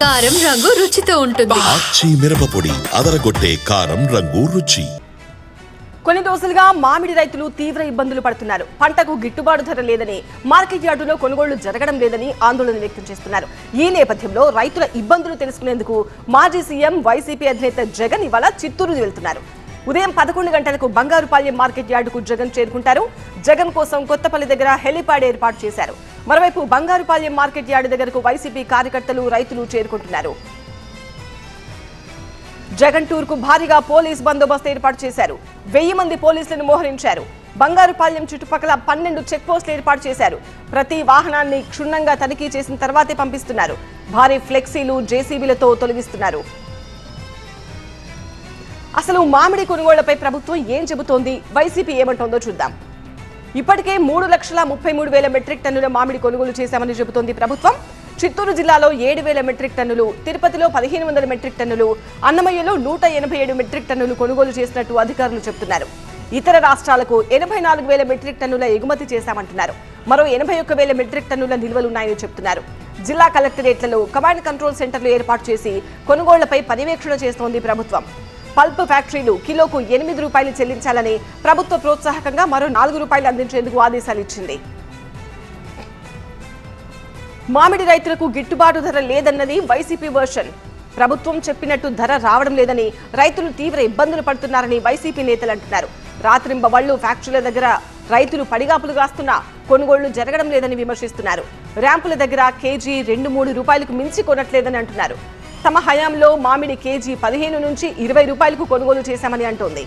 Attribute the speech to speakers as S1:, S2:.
S1: కారం రంగు రుచితో ఉంటుంది.
S2: ఆచి మిరపపొడి అదరగొట్టే కారం రంగు రుచి.
S3: కొన్ని రోజులుగా మామిడి రైతులు తీవ్ర ఇబ్బందులు పడుతున్నారు. పంటకు గిట్టుబాటు ధర లేదని మార్కెట్ యార్డులో కొనుగోళ్ళు జరగడం లేదని ఆందోళన వ్యక్తం చేస్తున్నారు. ఈ నేపథ్యంలో రైతుల ఇబ్బందులు తెలుసుకునేందుకు మాజీ సీఎం వైసీపీ అధినేత జగన్ ఇవాళ చిత్తూరు వెళ్తున్నారు. ఉదయం పదకొండు గంటలకు బంగారుపాలెం మార్కెట్ యార్డుకు జగన్ చేరుకుంటారు. జగన్ కోసం కొత్తపల్లి దగ్గర హెలిప్యాడ్ ఏర్పాటు చేశారు. మరోవైపు బంగారుపాలెం మార్కెట్ యార్డు దగ్గరకు వైసీపీ కార్యకర్తలు రైతులు చేరుకుంటున్నారు. జగన్ టూర్కు భారీగా పోలీస్ బందోబస్తు ఏర్పాటు చేశారు. వెయ్యి మంది పోలీసులను మోహరించారు. బంగారుపాలెం చుట్టుపక్కల పన్నెండు చెక్ పోస్టులు ఏర్పాటు చేశారు. ప్రతి వాహనాన్ని క్షుణ్ణంగా తనిఖీ చేసిన తర్వాతే పంపిస్తున్నారు. భారీ ఫ్లెక్సీలు జేసీబీలతో తొలగిస్తున్నారు. అసలు మామిడి కొనుగోళ్ళపై ప్రభుత్వం ఏం చెబుతోంది? వైసీపీ ఏమంటోందో చూద్దాం. ఇప్పటికే మూడు లక్షల ముప్పై మూడు వేల మెట్రిక్ టన్నుల మామిడి కొనుగోలు చేశామని చెబుతోంది ప్రభుత్వం. చిత్తూరు జిల్లాలో ఏడు వేల మెట్రిక్ టన్నులు తిరుపతిలో పదిహేను వందల మెట్రిక్ టన్నులు అన్నమయ్యలో నూట ఎనభై ఏడు మెట్రిక్ టన్నులు కొనుగోలు చేసినట్టు అధికారులు చెబుతున్నారు. ఇతర రాష్ట్రాలకు ఎనభై నాలుగు వేల మెట్రిక్ టన్నుల ఎగుమతి చేశామంటున్నారు. మరో ఎనభై ఒక్క వేల మెట్రిక్ టన్నుల నిల్వలున్నాయని చెబుతున్నారు జిల్లా కలెక్టరేట్లలో కమాండ్ కంట్రోల్ సెంటర్లు ఏర్పాటు చేసి కొనుగోళ్ళపై పర్యవేక్షణ చేస్తోంది ప్రభుత్వం. పల్ప్ ఫ్యాక్టరీలు కిలోకు ఎనిమిది రూపాయలు చెల్లించాలని ప్రభుత్వ ప్రోత్సాహకంగా మరో నాలుగు రూపాయలు అందించేందుకు ఆదేశాలు ఇచ్చింది మామిడి రైతులకు గిట్టుబాటు ధర లేదన్నది వైసీపీ వర్షన్. ప్రభుత్వం చెప్పినట్టు ధర రావడం లేదని రైతులు తీవ్ర ఇబ్బందులు పడుతున్నారని వైసీపీ నేతలు అంటున్నారు. రాత్రింబవళ్ళు ఫ్యాక్టరీల దగ్గర రైతులు పడిగాపులు కాస్తున్నా కొనుగోళ్ళు జరగడం లేదని విమర్శిస్తున్నారు. ర్యాంపుల దగ్గర కేజీ రెండు మూడు రూపాయలకు మించి కొనట్లేదని అంటున్నారు. తమ హయాంలో మామిడి కేజీ పదిహేను నుంచి ఇరవై రూపాయలకు కొనుగోలు చేశామని అంటోంది.